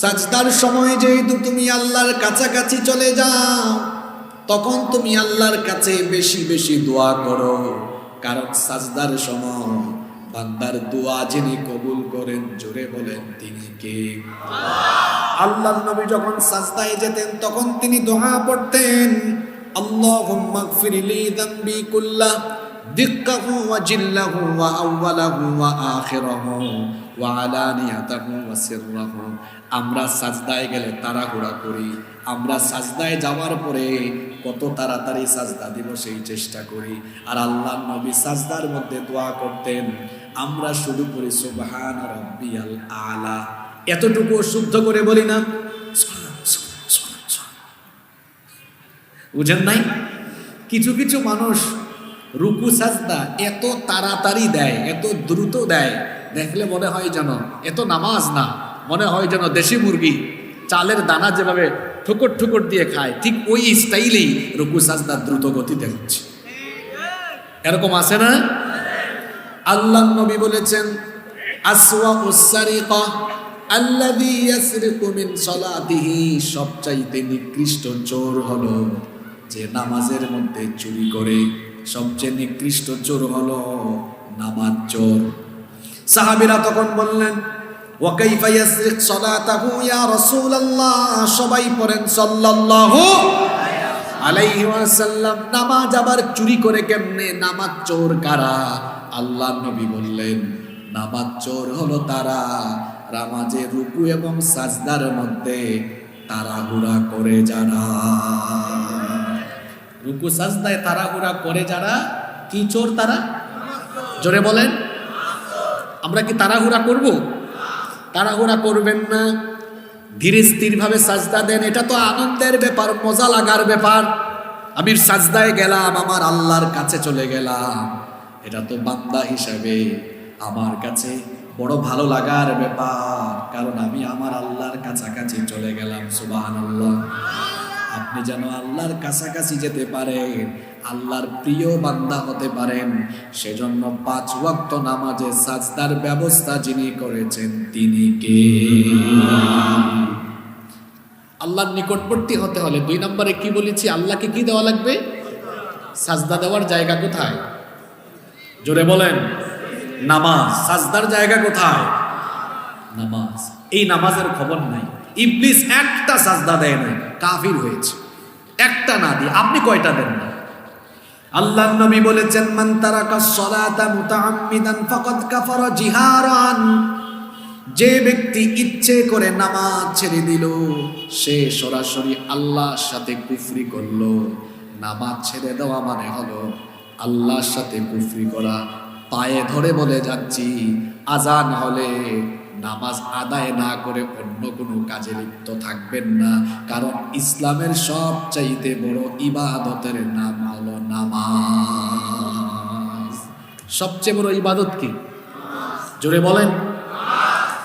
সাজদার সময় যেহেতু তুমি আল্লাহর কাছাকাছি চলে যাও, তখন তুমি আল্লাহর কাছে বেশি বেশি দোয়া করো। কারণ সাজদার সময় বান্দার দোয়া যিনি কবুল করেন, জোরে বলেন তিনি কে? আল্লাহ নবী যখন সাজদায় যেতেন, তখন তিনি দোয়া পড়তেন, আল্লাহুম্মা গফিরলি যামবি কুল্লাহ, দিক্কাহু ওয়া জিল্লাহু ওয়া আউওয়ালাহু ওয়া আখিরাহু। আমরা সাজদায় গেলে তাড়াহুড়া করি। আমরা সাজদায় যাওয়ার পরে কত তাড়াতাড়ি সাজদা দিব সেই চেষ্টা করি। আর আল্লাহ নবী সাজদার মধ্যে দোয়া করতেন, আমরা শুরু করি সুবহান রাব্বিয়াল আলা। এতটুকু শুদ্ধ করে বলি না। বুঝেন নাই? কিছু কিছু মানুষ রুকু সাজদা এত তাড়াতাড়ি দেয়, এত দ্রুত দেয় দেখলে মনে হয় যেন এত নামাজ না, মনে হয় যেন দেশি মুরগি, চালের দানা যেভাবে ঠুকর ঠুকর দিয়ে খায়, ঠিক ওই স্টাইলেই রুকু সাজদা দ্রুত গতিতে হচ্ছে। এরকম আছে না? আল্লাহ নবী বলেছেন, আসওয়া উসারিকা আল্লাযী ইয়াসরিকু মিন সালাতিহি সবচাইতে নিকৃষ্ট চোর হলো যে নামাজের মধ্যে চুরি করে। সবচেয়ে নিকৃষ্ট চোর হলো নামাজ চোর। সাহাবীরা তখন বললেন সবাই পড়েন, সাল্লাল্লাহু আলাইহি ওয়াসাল্লাম। নামাজ আবার চুরি করে কেমনে? নামাজ চোর কারা? আল্লাহ নবী বললেন, নামাজ চোর হলো তারা। নামাজে রুকু এবং সাজদার মধ্যে তাড়াহুড়া করে যারা। রুকু সাজদায় তাড়াহুড়া করে যারা? কি চোর তারা? জোরে বলেন। আমরা কি তাড়াহুড়া করব? তাড়াহুড়া করবেন না। ধীরে স্থিরভাবে সাজদা দেন। এটা তো আনন্দের ব্যাপার, মজা লাগার ব্যাপার। আমি সাজদায় গেলাম, আমার আল্লাহর কাছে চলে গেলাম। এটা তো বান্দা হিসাবে আমার কাছে বড় ভালো লাগার ব্যাপার। কারণ আমি আমার আল্লাহর কাছাকাছি চলে গেলাম সুবাহান আল্লাহ আপনি যেন আল্লাহর কাছাকাছি যেতে পারেন, আল্লাহর প্রিয় বান্দা হতে পারেন। সেজন্য পাঁচ ওয়াক্ত নামাজে সাজদার ব্যবস্থা যিনি করেছেন, তিনি কে? আল্লাহর নিকটবর্তী হতে হলে দুই নম্বরে কি বলেছি? আল্লাহকে কি দেওয়া লাগবে? সাজদা দেওয়ার জায়গা কোথায়? জোরে বলেন। নামাজ। সাজদার জায়গা কোথায়? নামাজ। এই নামাজের খবর নাই। ইবলিস একটা সাজদা দেয় না কাফির হয়েছে। একটা না দিয়ে, আপনি কয়টা দেন না? আল্লাহ নবী বলেছেন, মান তারাকা সলাতা মুতাআম্মিদান ফাকাদ কাফারা জিহারান। যে ব্যক্তি ইচ্ছে করে নামাজ ছেড়ে দিল, সে সরাসরি আল্লাহর সাথে কুফরি করল। নামাজ ছেড়ে দেওয়া মানে হলো আল্লাহর সাথে কুফরি করা। পায়ে ধরে বলে যাচ্ছি, আজান হলে নামাজ আদায় না করে অন্য কোনো কাজে লিপ্ত থাকবেন না। কারণ ইসলামের সবচাইতে বড় ইবাদতের নাম হলো নামাজ। সবচেয়ে বড় ইবাদত কি? জোরে বলেন।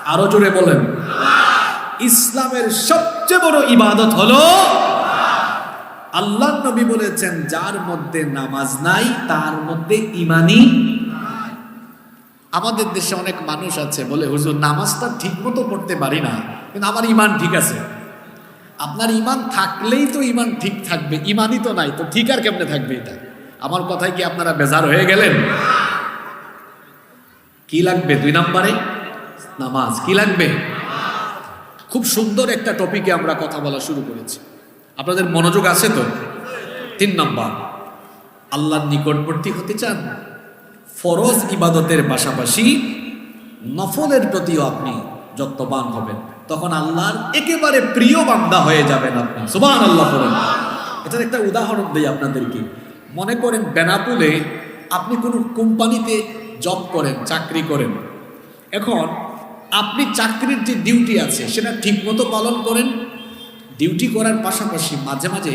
আরও জোরে বলেন। ইসলামের সবচেয়ে বড় ইবাদত হলো আল্লাহ নবী বলেছেন, যার মধ্যে নামাজ নাই, তার মধ্যে ইমানি আমাদের দেশে অনেক মানুষ আছে, বলে, হুজুর, নামাজটা ঠিক মতো পড়তে পারি না, কিন্তু আমার ইমান ঠিক আছে। আপনার ইমান থাকলেই তো ইমান ঠিক থাকবে, ইমানই তো নাই, তো ঠিক আর কেমনে থাকবে এটা? আমার কথায় কি আপনারা বেজার হয়ে গেলেন? কি লাগবে দুই নম্বরে? নামাজ। কি লাগবে? খুব সুন্দর একটা টপিকে আমরা কথা বলা শুরু করেছি। আপনাদের মনোযোগ আছে তো? তিন নম্বর। আল্লাহর নিকটবর্তী হতে চান? ফরজ ইবাদতের পাশাপাশি নফলের প্রতিও আপনি যত্নবান হবেন। তখন আল্লাহর একেবারে প্রিয় বান্দা হয়ে যাবেন আপনি। সুবান আল্লাহ করেন এটার একটা উদাহরণ দিই আপনাদেরকে। মনে করেন বেনাপুলে আপনি কোনো কোম্পানিতে জব করেন, চাকরি করেন। এখন আপনি চাকরির যে ডিউটি আছে, সেটা ঠিকমতো পালন করেন। ডিউটি করার পাশাপাশি মাঝে মাঝে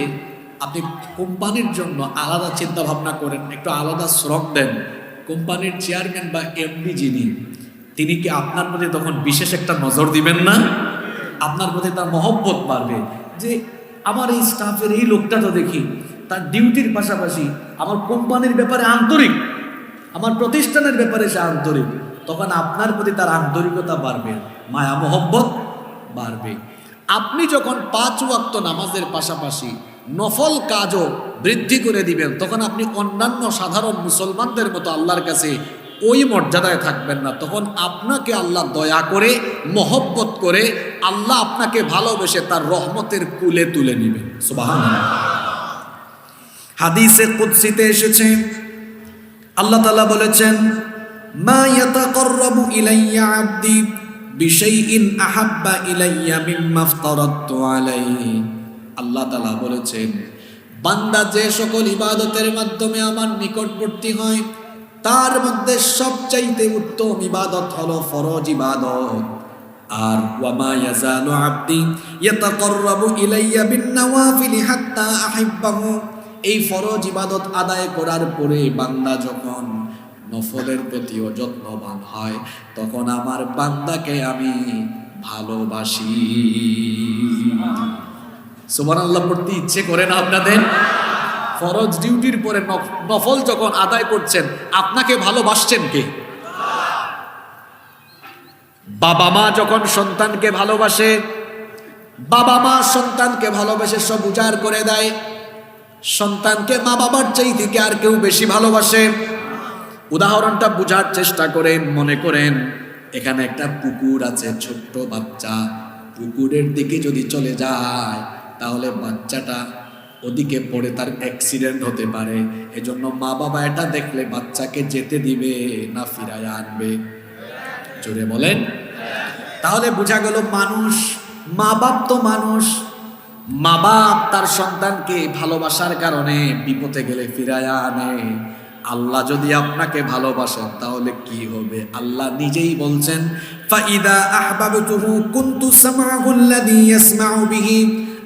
আপনি কোম্পানির জন্য আলাদা চিন্তা ভাবনা করেন, একটু আলাদা শ্রম দেন। কোম্পানির চেয়ারম্যান বা এমডি যিনি, তিনি কি আপনার প্রতি তখন বিশেষ একটা নজর দিবেন না? আপনার প্রতি তার মহব্বত বাড়বে যে আমার এই স্টাফের এই লোকটা তো দেখি, তার ডিউটির পাশাপাশি আমার কোম্পানির ব্যাপারে আন্তরিক, আমার প্রতিষ্ঠানের ব্যাপারে সে আন্তরিক, তখন আপনার প্রতি তার আন্তরিকতা বাড়বে মায়া মহব্বত বাড়বে। আপনি যখন পাঁচ ওয়াক্ত নামাজের পাশাপাশি নফল কাজও বৃদ্ধি করে দিবেন। তখন আপনি অন্যান্য সাধারণ মুসলমানদের মতো আল্লাহর কাছে ওই মর্যাদায় থাকবেন না। তখন আপনাকে আল্লাহ দয়া করে, মহব্বত করে, আল্লাহ আপনাকে ভালোবেসে তার রহমতের কুলে তুলে নেবেন। সুবহানাল্লাহ। হাদিসে কুদসিতে এসেছে, আল্লাহ তাআলা বলেছেন, মা ইয়াতাকাররাবু ইলাইয়া আবদি বিশাইইন আহাব্বা ইলাইয়া মিম্মা আলাইহি। আল্লাহ তালা বলেছেন, বান্দা যে সকল ইবাদতের মাধ্যমে আমার নিকটবর্তী হয়, তার মধ্যে সবচাইতে উত্তম ইবাদত হলো ফরজ ইবাদত। আর ওয়ামা ইয়াজালু আবদি ইয়াতাকাররাবু ইলাইয়া বিন-নওয়াফিলি হাত্তা আহিব্বাহু। এই ফরজ ইবাদত আদায় করার পরে বান্দা যখন নফলের প্রতিও যত্নবান হয়, তখন আমার বান্দাকে আমি ভালোবাসি। সুবান আল্লাহ পড়তে ইচ্ছে করে না আপনাদের? ফরজ ডিউটির পরে নফ- নফল যখন আদায় করছেন, আপনাকে ভালোবাসছেন কে? বাবা মা যখন সন্তানকে ভালোবাসে, বাবা মা সন্তানকে ভালোবেসে সব উজাড় করে দেয়। সন্তানকে মা বাবার চাই থেকে আর কেউ বেশি ভালোবাসে। উদাহরণটা বুঝার চেষ্টা করেন, মনে করেন, এখানে একটা পুকুর আছে, ছোট্ট বাচ্চা। পুকুরের দিকে যদি চলে যায় তাহলে বাচ্চাটা ওদিকে পড়ে তার অ্যাক্সিডেন্ট হতে পারে। এজন্য মা বাবা এটা দেখলে বাচ্চাকে যেতে দিবে না ফিরায় আনবে। জোরে বলেন। তাহলে বোঝা গেল মানুষ, মা বাপ তো মানুষ। মা বাপ তার সন্তানকে ভালোবাসার কারণে বিপদে গেলে ফিরায়া আনে। আল্লাহ যদি আপনাকে ভালোবাসেন, তাহলে কি হবে? আল্লাহ নিজেই বলছেন, ফাইদা আহবাবতুহু কুনতু সামাহু আল্লাযী ইয়াসমাউ বিহি।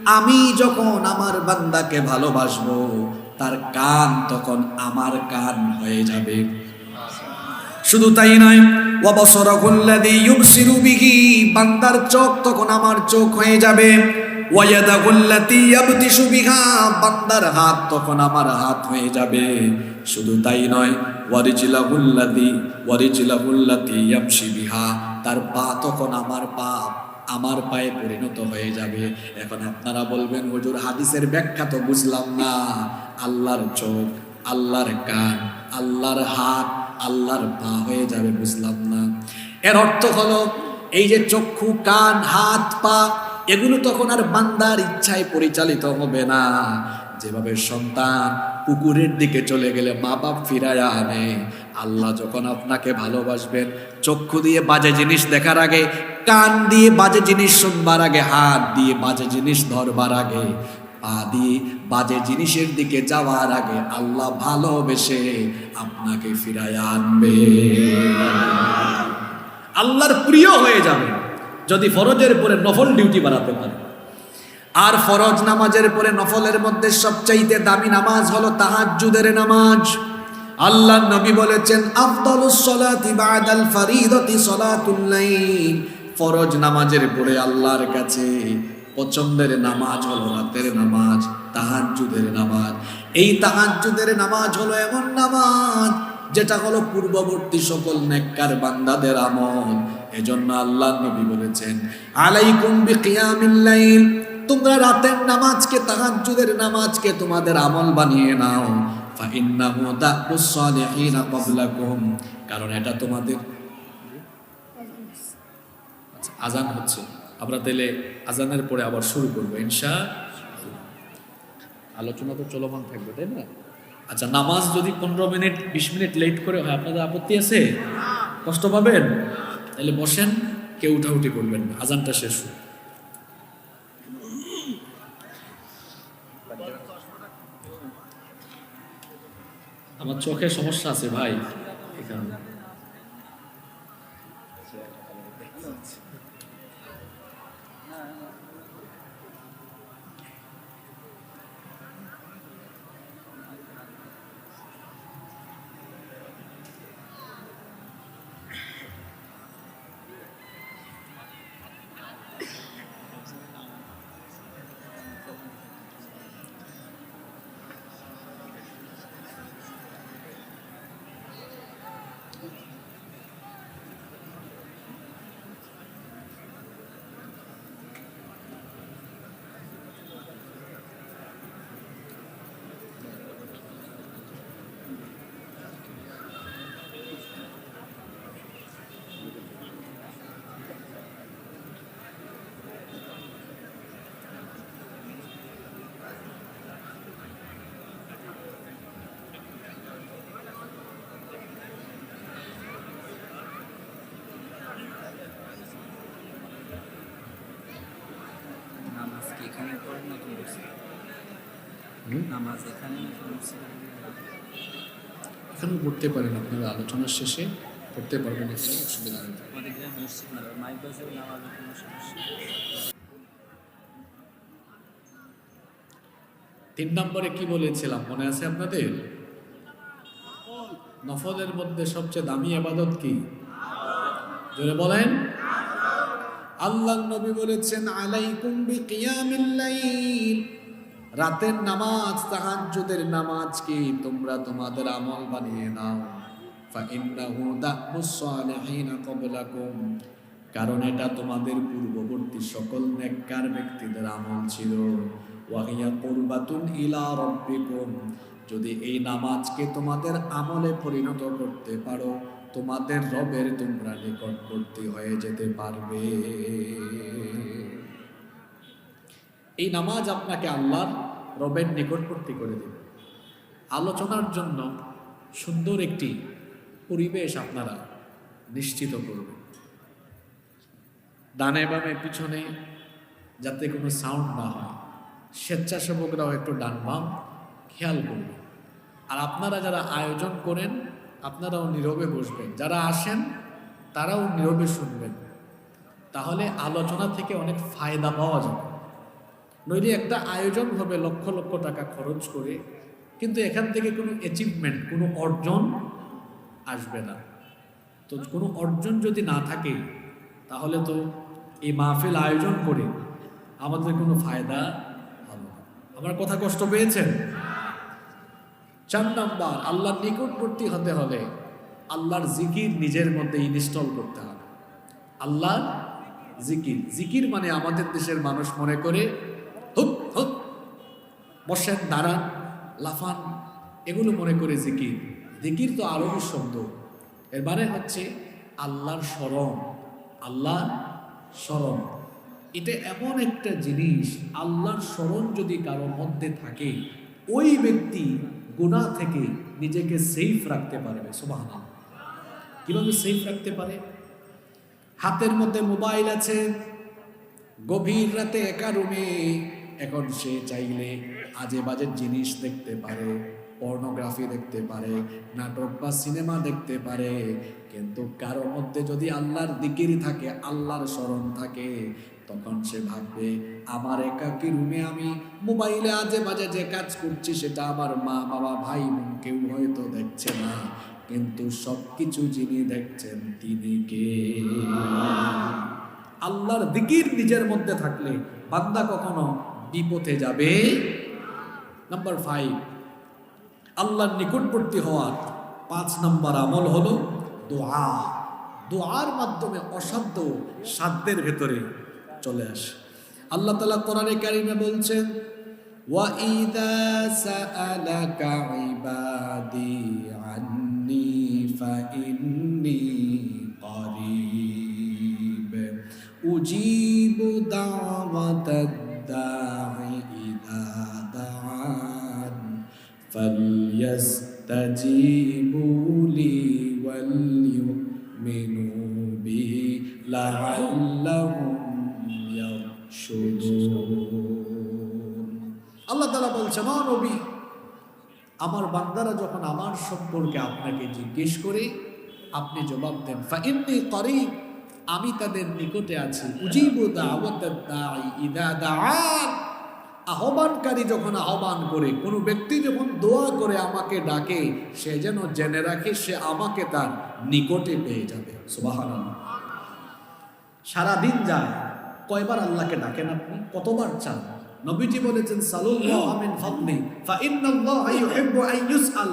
আমি যখন আমার বান্দাকে ভালোবাসবো, তার কান তখন আমার কান হয়ে যাবে। শুধু তাই নয় ওয়াবসারাহু আল্লাযী ইউবসিরু বিহি, বান্দার চোখ তখন আমার চোখ হয়ে যাবে। ওয়ায়াদাহু আল্লাতী ইয়াবতিশু বিহা, বান্দার হাত তখন আমার হাত হয়ে যাবে। শুধু তাই নয় ওয়ারিজিলাহুল্লাদি ওয়ারিজিলাহুল্লাতি ইয়ামশি বিহা, তার পা তখন আমার পা আমার পায়ে পরিণত হয়ে যাবে। এখন আপনারা বলবেন, হুজুর, হাদিসের ব্যাখ্যা তো বুঝলাম না। আল্লাহর চোখ, আল্লাহর কান, আল্লাহর হাত, আল্লাহর পা হয়ে যাবে বুঝলাম না। এর অর্থ হলো, এই যে চক্ষু, কান, হাত, পা, এগুলো তখন আর বান্দার ইচ্ছায় পরিচালিত হবে না। যেভাবে সন্তান পুকুরের দিকে চলে গেলে মা বাপ ফিরায়া আনে। আল্লাহ যখন আপনাকে ভালোবাসবেন, চক্ষু দিয়ে বাজে জিনিস দেখার আগে, কান দিয়ে বাজে জিনিস শুনবার আগে, হাত দিয়ে বাজে জিনিস ধরবার আগে, পা দিয়ে বাজে জিনিসের দিকে যাওয়ার আগে আল্লাহ ভালোবেসে আপনাকে ফিরায় আনবে। আল্লাহর প্রিয় হয়ে যাবে, যদি ফরজের পরে নফল ডিউটি বাড়াতে পারে। আর ফরজ নামাজের পরে নফলের মধ্যে সবচাইতে দামি নামাজ হলো তাহাজ্জুদের নামাজ। আল্লাহ নবী বলেছেন ফরজ নামাজের পরে আল্লাহর কাছে পছন্দের নামাজ হলো রাতের নামাজ, তাহাজ্জুদের নামাজ। এই তাহাজ্জুদের নামাজ হলো এমন নামাজ যেটা হলো পূর্ববর্তী সকল নেককার বান্দাদের আমল। এজন্য আল্লাহ নবী বলেছেন, আলাইকুম বিকিয়ামিল লাইল। তোমরা রাতের নামাজকে তাহাজ্জুদের নামাজকে তোমাদের আমল বানিয়ে নাও। কারণ এটা তোমাদের আচ্ছা, আজান হচ্ছে। আমরা তাহলে আজানের পরে আবার শুরু করব ইনশা আলোচনা তো চলমান থাকবে তাই না? আচ্ছা নামাজ যদি পনেরো মিনিট বিশ মিনিট লেট করে হয় আপনাদের আপত্তি আছে? কষ্ট পাবেন? তাহলে বসেন কেউ উঠাউঠি করবেন না। আজানটা শেষ হোক। আমার চোখে সমস্যা আছে ভাই এখানে এখানে নামাজ এখানে পড়তে পারেন আপনারা আলোচনার শেষে পড়তে পারবেন এখানে অসুবিধা নেই। তিন নম্বরে কি বলেছিলাম মনে আছে আপনাদের? নফলের মধ্যে সবচেয়ে দামি আবাদত কি? জোরে বলেন। আল্লাহ নবী বলেছেন, আলাইকুম বিকিয়ামিল লাইল। রাতের নামাজ, তাহাজ্জুদের নামাজ কি তোমরা তোমাদের আমল বানিয়ে নাও। ফাইন্নাহু দাবুস সালিহিনা ক্বাবলাকুম। কারণ এটা তোমাদের পূর্ববর্তী সকল নেককার ব্যক্তিদের আমল ছিল। ওয়াহিয়া কুরবাতুন ইলা রাব্বিকুম। যদি এই নামাজকে তোমাদের আমলে পরিণত করতে পারো তোমাদের রবের তোমরা নিকটবর্তী হয়ে যেতে পারবে। এই নামাজ আপনাকে আল্লাহর রবের নিকটবর্তী করে দেবে। আলোচনার জন্য সুন্দর একটি পরিবেশ আপনারা নিশ্চিত করবেন। ডানে বামে পিছনে যাতে কোনো সাউন্ড না হয়, স্বেচ্ছাসেবকরাও একটু ডান বাম খেয়াল করবেন। আর আপনারা যারা আয়োজন করেন আপনারাও নীরবে বসবেন। যারা আসেন, তারাও নীরবে শুনবেন। তাহলে আলোচনা থেকে অনেক ফায়দা পাওয়া যাবে। নইলে একটা আয়োজন হবে লক্ষ লক্ষ টাকা খরচ করে, কিন্তু এখান থেকে কোনো অ্যাচিভমেন্ট কোনো অর্জন আসবে না। তো কোনো অর্জন যদি না থাকে, তাহলে তো এই মাহফিল আয়োজন করে আমাদের কোনো ফায়দা হবে আমার কথা কষ্ট পেয়েছেন? চার নাম্বার, আল্লাহর নিকটবর্তী হতে হলে আল্লাহর জিকির নিজের মধ্যে ইনস্টল করতে হবে। আল্লাহর জিকির জিকির মানে আমাদের দেশের মানুষ মনে করে, হুপ হুপ বসেন দাঁড়ান লাফান, এগুলো মনে করে জিকির। জিকির তো আরবি শব্দ এর মানে হচ্ছে আল্লাহর স্মরণ আল্লাহর স্মরণ। এটা এমন একটা জিনিস, আল্লাহর স্মরণ যদি কারোর মধ্যে থাকে, ওই ব্যক্তি গুণা থেকে নিজেকে সেফ রাখতে পারবে সুবাহ কীভাবে সেফ রাখতে পারে? হাতের মধ্যে মোবাইল আছে, গভীর রাতে একা রুমে এখন সে চাইলে আজে বাজে জিনিস দেখতে পারে পর্নোগ্রাফি দেখতে পারে, নাটক বা সিনেমা দেখতে পারে। কিন্তু কারোর মধ্যে যদি আল্লাহর দিকেরই থাকে, আল্লাহর স্মরণ থাকে তখন সে ভাববে, আমার একাকি রুমে আমি মোবাইলে আজে বাজে যে কাজ করছি সেটা আমার মা, বাবা, ভাই, বোন কেউ হয়তো দেখছে না। কিন্তু সবকিছু যিনি দেখছেন তিনি কে? আল্লাহর দিকির নিজের মধ্যে থাকলে বান্দা কখনো বিপথে যাবে? নাম্বার ফাইভ আল্লাহর নিকটবর্তী হওয়ার পাঁচ নাম্বার আমল হলো দোয়া। দোয়ার মাধ্যমে অসাধ্য সাধ্যের ভেতরে চলে আসে আল্লাহ তালা কোরআনে কারিমে বলছেন وَإِذَا سَأَلَكَ عِبَادِي عَنِّي فَإِنِّي قَرِيبٌ أُجِيبُ دَعْوَةَ الدَّاعِ إِذَا دَعَانِ فَلْيَسْتَجِيبُوا لِي وَلْيُؤْمِنُوا بِي لَعَلَّهُمْ يَرْشُدُونَ আল্লাহ তালা বলছে মা নবী, আমার বান্দারা যখন আমার সম্পর্কে আপনাকে জিজ্ঞেস করে, আপনি জবাব দেন, ফাইন্নি করিব, আমি তাদের নিকটে আছি। উজিবু আহ্বানকারী যখন আহ্বান করে, কোনো ব্যক্তি যখন দোয়া করে আমাকে ডাকে, সে যেন জেনে রাখে, সে আমাকে তার নিকটে পেয়ে যাবে। সুবহানাল্লাহ। সারাদিন যায় কয়বার আল্লাহকে ডাকেন আপনি? কতবার চান? নবীজি বলেছেন মিন ইউসআল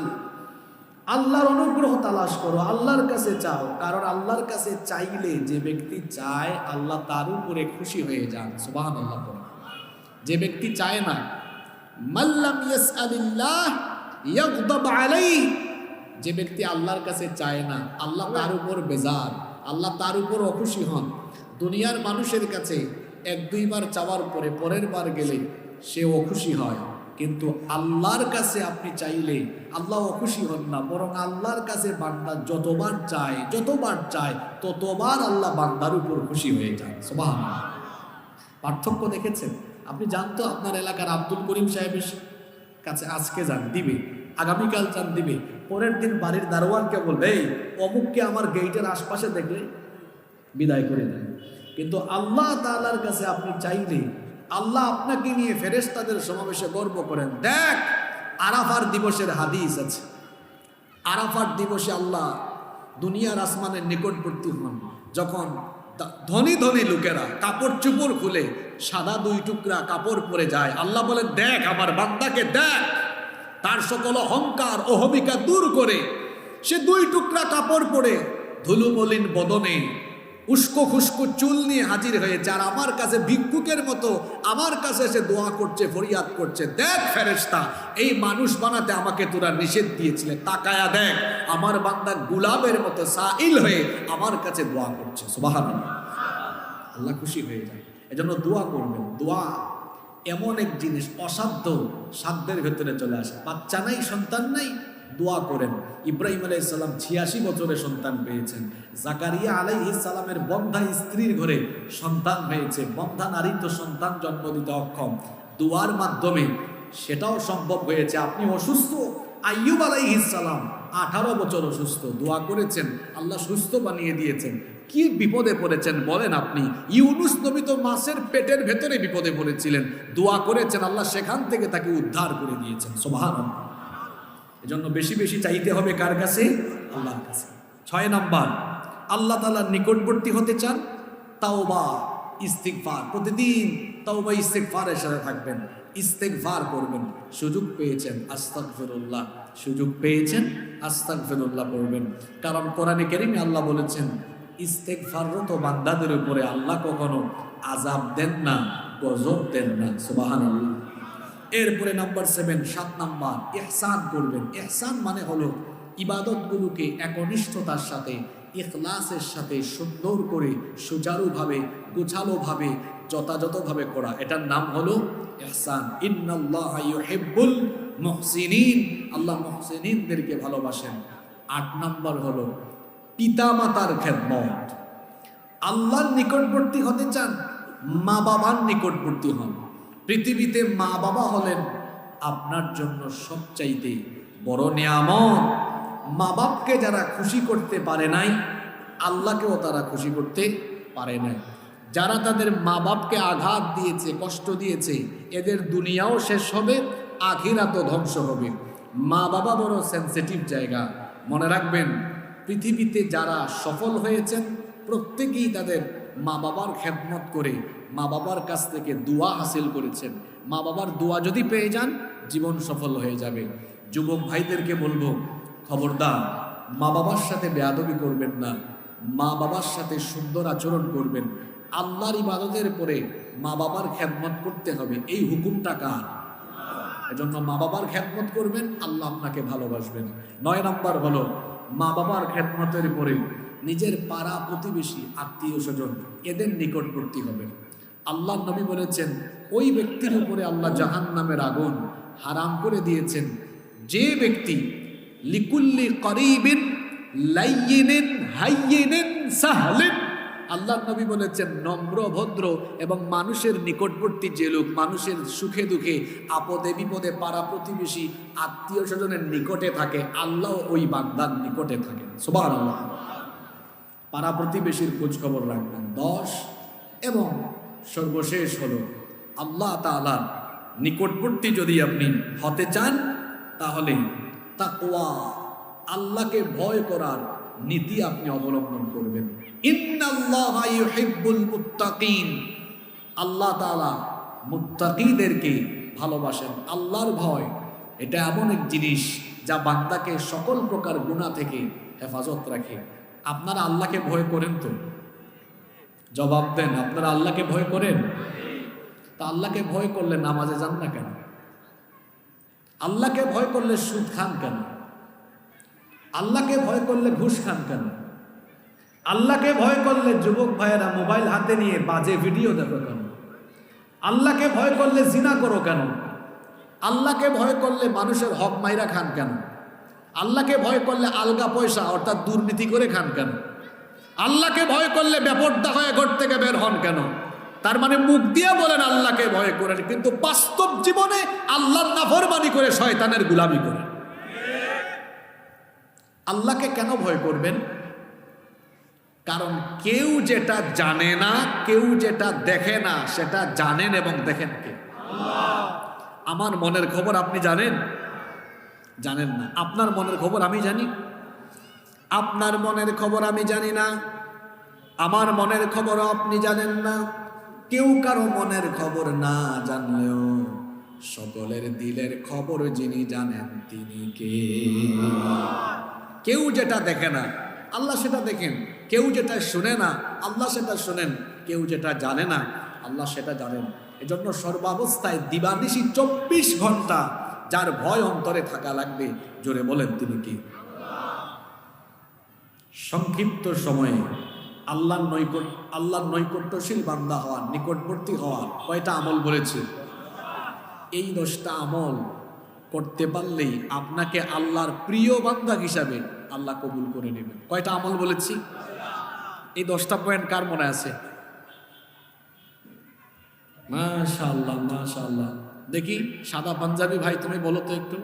আল্লাহর অনুগ্রহ তালাশ করো, আল্লাহর কাছে চাও, কারণ আল্লাহর কাছে চাইলে যে ব্যক্তি চায়, আল্লাহ তার উপরে খুশি হয়ে যান। সুবহানাল্লাহ আল্লাহ যে ব্যক্তি চায় না মাল্লাম ইয়াসআলিল্লাহ, ইয়াগদাব আলাইহি। যে ব্যক্তি আল্লাহর কাছে চায় না, আল্লাহ তার উপর বেজার, আল্লাহ তার উপর অখুশি হন। দুনিয়ার মানুষের কাছে এক দুইবার চাওয়ার পরে পরের বার গেলে সে অখুশি হয়। কিন্তু আল্লাহর কাছে আপনি চাইলে আল্লাহ খুশি হন না। বরং আল্লাহর কাছে বান্দা যতবার চায় যতবার চায়, ততবার আল্লাহ বান্দার উপর খুশি হয়ে যায়। সুবহানাল্লাহ। পার্থক্য দেখেছেন? আপনি জানতো আপনার এলাকার আব্দুল করিম সাহেবের কাছে আজকে যান, দিবে। আগামীকাল যান, দিবে। পরের দিন বাড়ির দারোয়ানকে বলবে, এই, অমুককে আমার গেইটের আশপাশে দেখলে বিদায় করে দেন। কিন্তু আল্লাহ তালার কাছে আপনি চাইলে আল্লাহ আপনাকে নিয়ে ফেরেশতাদের সমাবেশে গর্ব করেন। দেখ, আরাফার দিবসের হাদিস আছে। আরাফার দিবসে আল্লাহ দুনিয়ার আসমানের নিকটবর্তী হন। যখন ধনী ধনী লোকেরা কাপড় চুপড় খুলে সাদা দুই টুকরা কাপড় পরে যায়, আল্লাহ বলেন, দেখ, আমার বান্দাকে দেখ। তার সকল অহংকার অহমিকা দূর করে সে দুই টুকরা কাপড় পরে ধুলুমলিন বদনে উস্কো খুস্কো চুল নিয়ে হাজির হয়ে যার আমার কাছে ভিক্ষুকের মতো, আমার কাছে এসে দোয়া করছে, ফরিয়াদ করছে। দেখ ফেরেশতা, এই মানুষ বানাতে আমাকে তোরা নিষেধ দিয়েছিলে, তাকায়া দেখ, আমার বান্দা গুলাবের মতো সাইল হয়ে আমার কাছে দোয়া করছে। সুবাহান আল্লাহ খুশি হয়ে যায়। এজন্য দোয়া করবেন। দোয়া এমন এক জিনিস, অসাধ্য সাধ্যের ভেতরে চলে আসে। বাচ্চা নাই, সন্তান নাই দোয়া করেন। ইব্রাহিম আলাই সালাম ছিয়াশি বছরে সন্তান পেয়েছেন। জাকারিয়া আলাই সালামের বন্ধা স্ত্রীর ঘরে সন্তান হয়েছে। বন্ধা নারী তো সন্তান জন্ম দিতে অক্ষম। দোয়ার মাধ্যমে সেটাও সম্ভব হয়েছে। আপনি অসুস্থ? আইয়ুব আলাইহিস সালাম আঠারো বছর অসুস্থ। দোয়া করেছেন। আল্লাহ সুস্থ বানিয়ে দিয়েছেন। কি বিপদে পড়েছেন বলেন আপনি? ইউনুস নবী তো মাসের পেটের ভেতরে বিপদে পড়েছিলেন। দোয়া করেছেন। আল্লাহ সেখান থেকে তাকে উদ্ধার করে দিয়েছেন। সোভান এজন্য বেশি বেশি চাইতে হবে কার কাছে? আল্লাহর কাছে। ছয় নাম্বার, আল্লাহ তালার নিকটবর্তী হতে চান তাওবা, ইস্তিগফার। প্রতিদিন তাওবা, ইস্তিগফারের সাথে থাকবেন, ইস্তেগফার করবেন। সুযোগ পেয়েছেন আস্তাক ফেরুল্লাহ সুযোগ পেয়েছেন আস্তাক ফেরুল্লাহ পড়বেন। কারণ কোরআনে কেরিমে আল্লাহ বলেছেন, ইস্তেগফাররত বান্দাদের উপরে আল্লাহ কখনো আজাব দেন না, গজব দেন না, সুবহানাল্লাহ। এরপরে নাম্বার সেভেন সাত নাম্বার এহসান করবেন। এহসান মানে হলো ইবাদতগুলোকে একনিষ্ঠতার সাথে, ইখলাসের সাথে সুন্দর করে সুচারুভাবে, গোছালোভাবে, যথাযথভাবে করা। এটার নাম হলো ইহসান। ইন্নাল্লাহ ইউহিব্বুল মুহসিনিন। আল্লাহ মুহসিনিনদেরকে ভালোবাসেন। আট নাম্বার হলো পিতামাতার খেদমত। আল্লাহর নিকটবর্তী হতে চান মা বাবার নিকটবর্তী হন। পৃথিবীতে মা বাবা হলেন আপনার জন্য সবচাইতে বড় নিয়ামত। মা বাপকে যারা খুশি করতে পারে নাই, আল্লাহকেও তারা খুশি করতে পারে নাই। যারা তাদের মা বাপকে আঘাত দিয়েছে, কষ্ট দিয়েছে, এদের দুনিয়াও শেষ হবে, আখিরাতও ধ্বংস হবে। মা বাবা বড় সেন্সিটিভ জায়গা। মনে রাখবেন, পৃথিবীতে যারা সফল হয়েছেন, প্রত্যেকেই তাদের মা বাবার খেদমত করে, মা বাবার কাছ থেকে দোয়া হাসিল করেছেন। মা বাবার দোয়া যদি পেয়ে যান, জীবন সফল হয়ে যাবে। যুবক ভাইদেরকে বলব, খবরদার, মা বাবার সাথে বেয়াদবি করবেন না। মা বাবার সাথে সুন্দর আচরণ করবেন। আল্লাহর ইবাদতের পরে মা বাবার খেদমত করতে হবে। এই হুকুমটা কার? এজন্য মা বাবার খেদমত করবেন, আল্লাহ আপনাকে ভালোবাসবেন। নয় নাম্বার হলো, মা বাবার খেদমতের পরে নিজের পাড়া প্রতিবেশী আত্মীয় স্বজন এদের নিকটবর্তী হবে আল্লাহ নবী বলেছেন, ওই ব্যক্তির উপরে আল্লাহ জাহান নামের আগুন হারাম করে দিয়েছেন। যে ব্যক্তি লিকুল্লি করিবিন আল্লাহ নবী বলেছেন, নম্র, ভদ্র এবং মানুষের নিকটবর্তী যে লোক মানুষের সুখে দুঃখে, আপদে বিপদে পাড়া প্রতিবেশী আত্মীয় স্বজনের নিকটে থাকে, আল্লাহ ওই বান্দার নিকটে থাকেন। সুবাহ আল্লাহ পাড়া প্রতিবেশীর খোঁজ খবর রাখবেন। দশ, এবং সর্বশেষ হলো আল্লাহ তাআলার নিকটবর্তী যদি আপনি হতে চান, তাহলে তাকওয়া, আল্লাহকে ভয় করার নীতি আপনি অবলম্বন করবেন। আল্লাহ তাআলা মুত্তাকিদেরকে ভালোবাসেন। আল্লাহর ভয়, এটা এমন এক জিনিস যা বান্দাকে সকল প্রকার গুণা থেকে হেফাজত রাখে। আপনারা আল্লাহকে ভয় করেন তো? জবাব দেন, আপনারা আল্লাহকে ভয় করেন? তা আল্লাহকে ভয় করলে নামাজে যান না কেন? আল্লাহকে ভয় করলে সুদ খান কেন? আল্লাহকে ভয় করলে ঘুষ খান কেন? আল্লাহকে ভয় করলে যুবক ভাইয়েরা মোবাইল হাতে নিয়ে বাজে ভিডিও দেখো কেন? আল্লাহকে ভয় করলে জিনা করো কেন? আল্লাহকে ভয় করলে মানুষের হক মাইরা খান কেন? আল্লাহকে ভয় করলে আলগা পয়সা, অর্থাৎ দুর্নীতি করে খান কেন? আল্লাহকে ভয় করলে ব্যাপরদা হয়ে ঘর থেকে বের হন কেন? তার মানে মুখ দিয়ে বলেন আল্লাহকে ভয় করেন, কিন্তু বাস্তব জীবনে আল্লাহর নাফরমানি করে শয়তানের গুলামি করেন। আল্লাহকে কেন ভয় করবেন? কারণ কেউ যেটা জানে না, কেউ যেটা দেখে না, সেটা জানেন এবং দেখেন কে? আমার মনের খবর আপনি জানেন? জানেন না। আপনার মনের খবর আমি জানি। আপনার মনের খবর আমি জানি না। আমার মনের খবর আপনি জানেন না। কেউ কারও মনের খবর না জানলেও সকলের দিলের খবর যিনি জানেন তিনি কে। কেউ যেটা দেখে না, আল্লাহ সেটা দেখেন। কেউ যেটা শুনে না, আল্লাহ সেটা শুনেন। কেউ যেটা জানে না, আল্লাহ সেটা জানেন। এজন্য সর্বাবস্থায় দিবানিশি চব্বিশ ঘণ্টা যার ভয় অন্তরে থাকা লাগবে, জোরে বলেন তিনি কি? সংক্ষিপ্ত সময়ে আল্লাহর নৈকট আল্লাহর নৈকট্যশীল বান্দা হওয়ার নিকটবর্তী হওয়ার কয়টা আমল বলেছে? এই দশটা আমল করতে পারলেই আপনাকে আল্লাহর প্রিয় বান্দা হিসাবে আল্লাহ কবুল করে নেবেন। কয়টা আমল বলেছি? এই দশটা পয়েন্ট কার মনে আছে? মাশাআল্লাহ মাশাআল্লাহ। দেখি সাদা পাঞ্জাবি ভাই, তুমি বলো তো একটু।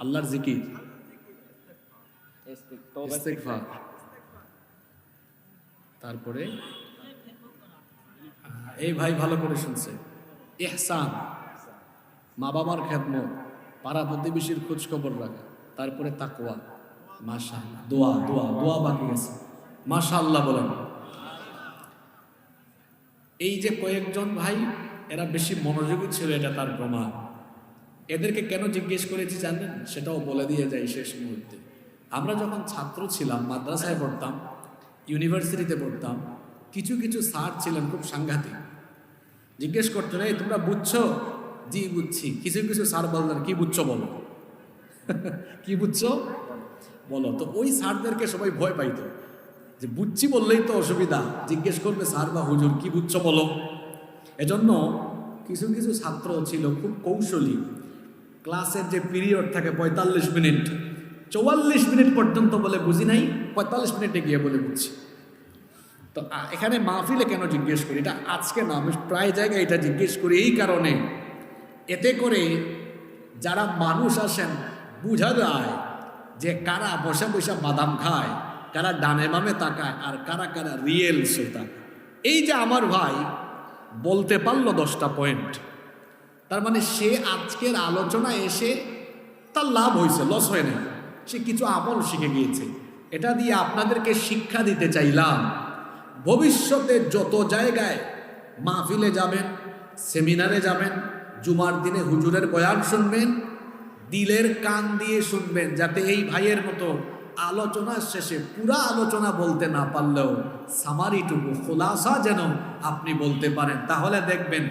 আল্লাহর জিকির। তারপরে? এই ভাই ভালো করে শুনছে। ইহসান মা বাবার খেদমত। পাড়া প্রতিবেশীর খোঁজ খবর রাখা, তারপরে তাকওয়া। মাশা দোয়া দোয়া দোয়া বাকি আছে মাশা আল্লাহ বলেন। এই যে কয়েকজন ভাই, এরা বেশি মনোযোগী ছিল, এটা তার প্রমাণ। এদেরকে কেন জিজ্ঞেস করেছি জানেন? সেটাও বলে দিয়ে যাই শেষ মুহূর্তে। আমরা যখন ছাত্র ছিলাম, মাদ্রাসায় পড়তাম, ইউনিভার্সিটিতে পড়তাম, কিছু কিছু স্যার ছিলেন খুব সাংঘাতিক। জিজ্ঞেস করতেন, এই, তোমরা বুঝছ? জি বুঝছি। কিছু কিছু স্যার বললেন, কি বুঝছ বলো? কি বুঝছ? বলো। তো ওই স্যারদেরকে সবাই ভয় পাইতো। যে বুঝছি বললেই তো অসুবিধা। জিজ্ঞেস করবে, স্যার বা হুজুর, কি বুঝছ বলো? এজন্য কিছু কিছু ছাত্র ছিল, খুব কৌশলী। ক্লাসের যে পিরিয়ড থাকে পঁয়তাল্লিশ মিনিট, চৌয়াল্লিশ মিনিট পর্যন্ত বলে বুঝি নাই, পঁয়তাল্লিশ মিনিটে গিয়ে বলে বুঝছি। তো এখানে মাহফিলে কেন জিজ্ঞেস করি? এটা আজকে না, আমি প্রায় জায়গায় এটা জিজ্ঞেস করি এই কারণে। এতে করে যারা মানুষ আসেন, বুঝা যায় যে কারা বসে বসে বাদাম খায়, কারা ডানে বামে তাকায়, আর কারা কারা রিয়েল শ্রোতা। এই যে আমার ভাই বলতে পারল দশটা পয়েন্ট তার মানে সে আজকের আলোচনা এসে তার লাভ হয়েছে লস হয় না সে কিছু আমল শিখে গিয়েছে। এটা দিয়ে আপনাদেরকে শিক্ষা দিতে চাইলাম, ভবিষ্যতে যত জায়গায় মাহফিলে যাবেন, সেমিনারে যাবেন জুমার দিনে হুজুরের বয়ান শুনবেন, দিলের কান দিয়ে শুনবেন, যাতে এই ভাইয়ের মতো আলোচনার শেষে পুরা আলোচনা বলতে না পারলেও সামারিটুকু খোলাসা যেন আপনি বলতে পারেন। তাহলে দেখবেন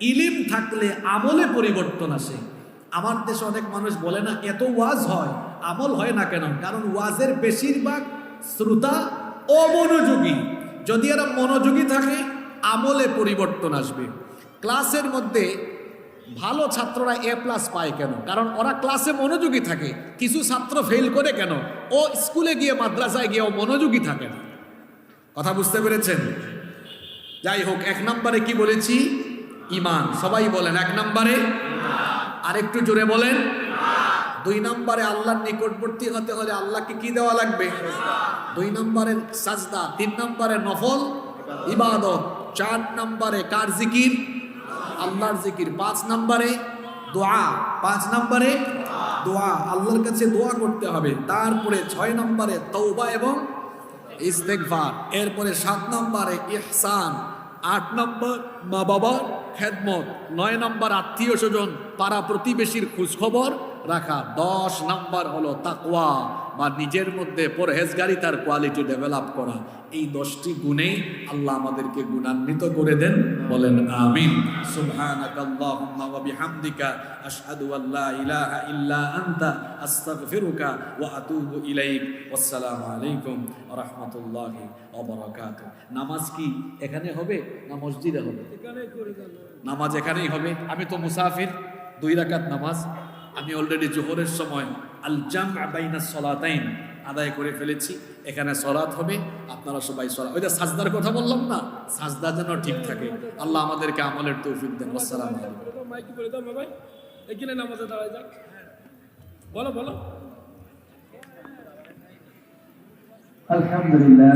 ইলিম থাকলে আমলে পরিবর্তন আসে। আমার দেশে অনেক মানুষ বলে না, এত ওয়াজ হয়, আমল হয় না কেন? কারণ ওয়াজের বেশিরভাগ শ্রোতা অমনোযোগী। যদি এরা মনোযোগী থাকে, আমলে পরিবর্তন আসবে। ক্লাসের মধ্যে ভালো ছাত্ররা এ প্লাস পায় কেন? কারণ ওরা ক্লাসে মনোযোগী থাকে। কিছু ছাত্র ফেল করে কেন? ও স্কুলে গিয়ে, মাদ্রাসায় গিয়ে ও মনোযোগী থাকে না। কথা বুঝতে পেরেছেন? যাই হোক, এক নম্বরে কি বলেছি? ইমান। সবাই বলেন, এক নম্বরে? আরেকটু জোরে বলেন। দুই নম্বরে আল্লাহর নিকটবর্তী হতে হলে আল্লাহকে কি দেওয়া লাগবে? দুই নম্বরে সাজদা, তিন নম্বরে নফল, ইবাদত, চার নম্বরে কার জিকির? আল্লাহর জিকির। পাঁচ নম্বরে দোয়া। পাঁচ নম্বরে দোয়া। আল্লাহর কাছে দোয়া করতে হবে। তারপরে ছয় নম্বরে তৌবা এবং ইস্তেকভার এরপরে সাত নম্বরে ইহসান। আট নম্বর মা বাবার খেদমত। নয় নম্বর আত্মীয় স্বজন পাড়া প্রতিবেশীর খোঁজখবর। রাখা দশ নাম্বার হলো তাকওয়া বা নিজের মধ্যে পরহেজগারিতার কোয়ালিটি ডেভেলপ করা। এই দশটি গুণেই আল্লাহ আমাদেরকে গুণান্বিত করে দেন বলেন আমিন। সুবহানাকাল্লাহুম্মা ওয়া বিহামদিকা আশহাদু আল্লা ইলাহা ইল্লা আনতা আস্তাগফিরুকা ওয়া আতুবু ইলাইক। ওয়াসসালামু আলাইকুম ওয়া রাহমাতুল্লাহি ওয়া বারাকাতুহু। নামাজ কি এখানে হবে না মসজিদে হবে? নামাজ এখানেই হবে। আমি তো মুসাফির দুই রাকাত নামাজ। আমি অলরেডি জোহরের সময় আল জাম বাইনা সলাতাইন আদায় করে ফেলেছি। এখানে সলাত হবে আপনারা সবাই সলাত ওই যে সাজদার কথা বললাম না? সাজদা যেন ঠিক থাকে। আল্লাহ আমাদেরকে আমলের তৌফিক দেন। আসসালামু আলাইকুম। মাইকি বলে দাও ভাই এখানে নামাজে দাঁড়ায় বলো বলো। আলহামদুলিল্লাহ।